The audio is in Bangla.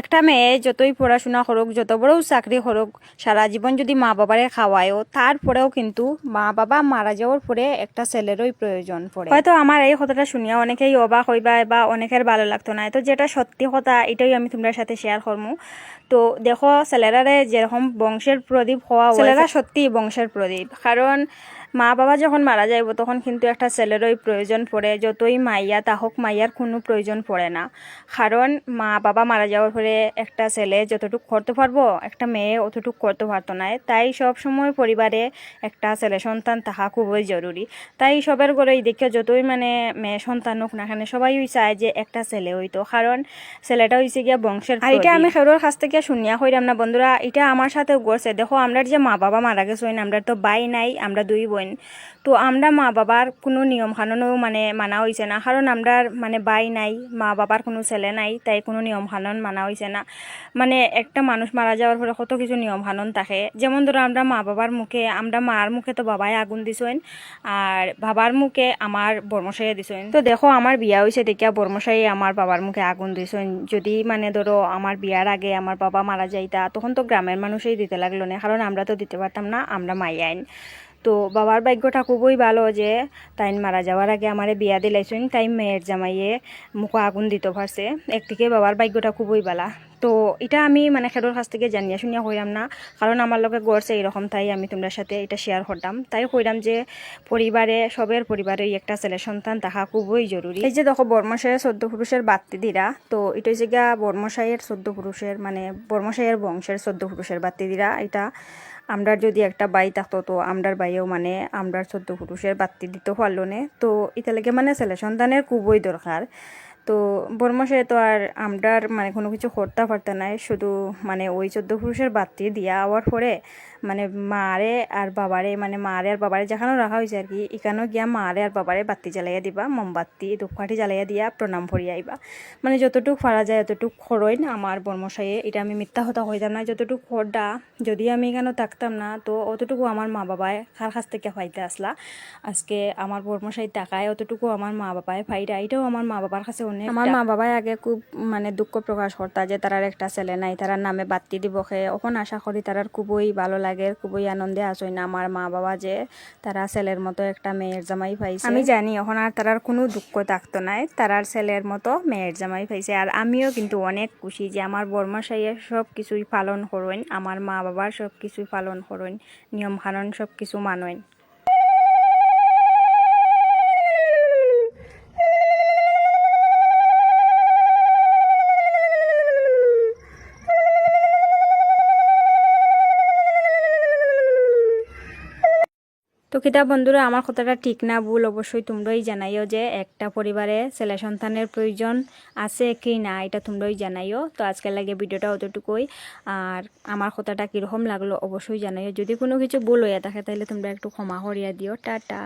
একটা মেয়ে যতই পড়াশোনা করুক, যত বড়ও চাকরি করুক, সারা জীবন যদি মা বাবারে খাওয়ায়ও, তারপরেও কিন্তু মা বাবা মারা যাওয়ার পরে একটা ছেলেরই প্রয়োজন পড়ে। হয়তো আমার এই কথাটা শুনিয়া অনেকেই অবাক হইবা বা অনেকের ভালো লাগতো না। তো যেটা সত্যি কথা, এটাই আমি তোমার সাথে শেয়ার করব তো দেখো ছেলেরারে যেরকম বংশের প্রদীপ হওয়া ছেলেরা সত্যি বংশের প্রদীপ। কারণ মা বাবা যখন মারা যাইব তখন কিন্তু একটা ছেলেরই প্রয়োজন পড়ে। যতই মাইয়া তাহক মাইয়ার কোনো প্রয়োজন পড়ে না। কারণ মা বাবা মারা যাওয়ার পরে একটা ছেলে যতটুকু করতে পারব একটা মেয়ে অতটুকু করতে পারতো না। তাই সব সময় পরিবারে একটা ছেলে সন্তান তাহা খুবই জরুরি। তাই সবের ঘরেই দেখে যতই মানে মেয়ে সন্তান হোক না কেন সবাই চায় যে একটা ছেলে হইতো। কারণ ছেলেটা হয়েছে গিয়া বংশের আর এটা আমি খেরোর কাছ থেকে শুনিয়া হইলাম না বন্ধুরা, এটা আমার সাথে গড়ছে দেখো, আমরা যে মা বাবা মারা গেছে আমরা তো বাই নাই, আমরা দুই বোন। তো আমরা মা বাবার কোনো নিয়ম কানুনও মানে মানা হয়েছে না, কারণ আমরা মানে বাই নাই, মা বাবার কোনো ছেলে নাই, তাই কোনো নিয়ম কানুন মানা হয়েছে না। মানে একটা মানুষ মারা যাওয়ার পরে কত কিছু নিয়ম কানুন থাকে। যেমন ধরো, আমরা মা বাবার মুখে, আমরা মার মুখে তো বাবাই আগুন দিছেন আর বাবার মুখে আমার বর্মশাই দিছেন তো দেখো, আমার বিয়া হয়েছে দেখিয়া বর্মশাই আমার বাবার মুখে আগুন দিছেন যদি মানে ধরো, আমার বিয়ার আগে আমার বাবা মারা যাইতা, তখন তো গ্রামের মানুষই দিতে লাগল না, কারণ আমরা তো দিতে পারতাম না, আমরা মাই আইন। তো বাবার ভাগ্যটা খুবই ভালো যে তাই মারা যাওয়ার আগে আমারে বিয়া দিলাইছেন, তাই মেয়ের জামাইয়ে মুখে আগুন দিতে পারছে। একদিকে বাবার ভাগ্যটা খুবই ভালা তো এটা আমি মানে খেলোর কাছ থেকে জানিয়া শুনিয়া কইরাম না। কারণ আমার লগে গড়ছে এরকম তাই, আমি তোমার সাথে এটা শেয়ার করতাম তাই কইরাম যে পরিবারে সবের পরিবারে একটা ছেলে সন্তান থাকা খুবই জরুরি এই যে দেখো বর্মশাইয়ের চোদ্দ পুরুষের বাত্তি দিরা তো এটা হচ্ছে গিয়া বর্মশাইয়ের চোদ্দ পুরুষের মানে বর্মশাইয়ের বংশের চোদ্দ পুরুষের বাত্তি দিরা এটা আমরার যদি একটা বাই থাকতো, তো আমরার বাইয়েও মানে আমরার চোদ্দ পুরুষের বাত্তি দিতে পারল না? তো ইতালেকে মানে ছেলে সন্তানের খুবই দরকার। তো বর্মশে তো আর আমরার মানে কোনো কিছু করতে পারতে নাই, শুধু মানে ওই চোদ্দ পুরুষের বাত্তি দিয়া আওয়ার পরে মানে মারে আর বাবারে মানে মারে আর বাবারে যেখানেও রাখা হয়েছে আর কি, এখানেও গিয়া মারে আর বাবারে বাতি জ্বালাইয়া দিবা, মোমবাতি, ধূপকাঠি জ্বালাইয়া দিয়া প্রণাম ভরিয়া আইবা। মানে যতটুকু পারা যায় ততটুকু খরইন আমার বর্মশাইয়ে এটা আমি মিথ্যা হতা হইতাম না, যতটুকু খরডা যদি আমি এখানেও থাকতাম না, তো অতটুকু আমার মা বাবায় কার কাছ থেকে পাইতে আসলা? আজকে আমার বর্মশাই টাকায় অতটুকু আমার মা বাবায় ফাইটা এটাও আমার মা বাবার কাছে অনেক আমার মা বাবাই আগে খুব মানে দুঃখ প্রকাশ করতা যে তারার একটা ছেলে নাই তারার নামে বাত্তি দিব খে। এখন আশা করি তারার খুবই ভালো লাগে খুবই আনন্দে আসই না আমার মা বাবা যে তারা ছেলের মতো একটা মেয়ের জামাই পাইছে। আমি জানি এখন আর তারার কোনো দুঃখ থাকতো নাই। তারার ছেলের মতো মেয়ের জামাই পাইছে। আর আমিও কিন্তু অনেক খুশি যে আমার বর্মাশাইয়ের সব কিছুই পালন করইন আমার মা বাবার সব কিছুই পালন করইন নিয়ম কানুন সব কিছু মানইন তো কিতা বন্ধুরা, আমার কথাটা ঠিক না, ভুল অবশ্যই তোমরাই জানাইও যে একটা পরিবারে ছেলে সন্তানের প্রয়োজন আছে কি না, এটা তোমরাই জানাইও। তো আজকের লাগে ভিডিওটা অতটুকুই। আর আমার কথাটা কীরকম লাগল অবশ্যই জানাইও। যদি কোনো কিছু ভুল হইয়া থাকে তাহলে তোমরা একটু ক্ষমা করিয়া দিও। টাটা।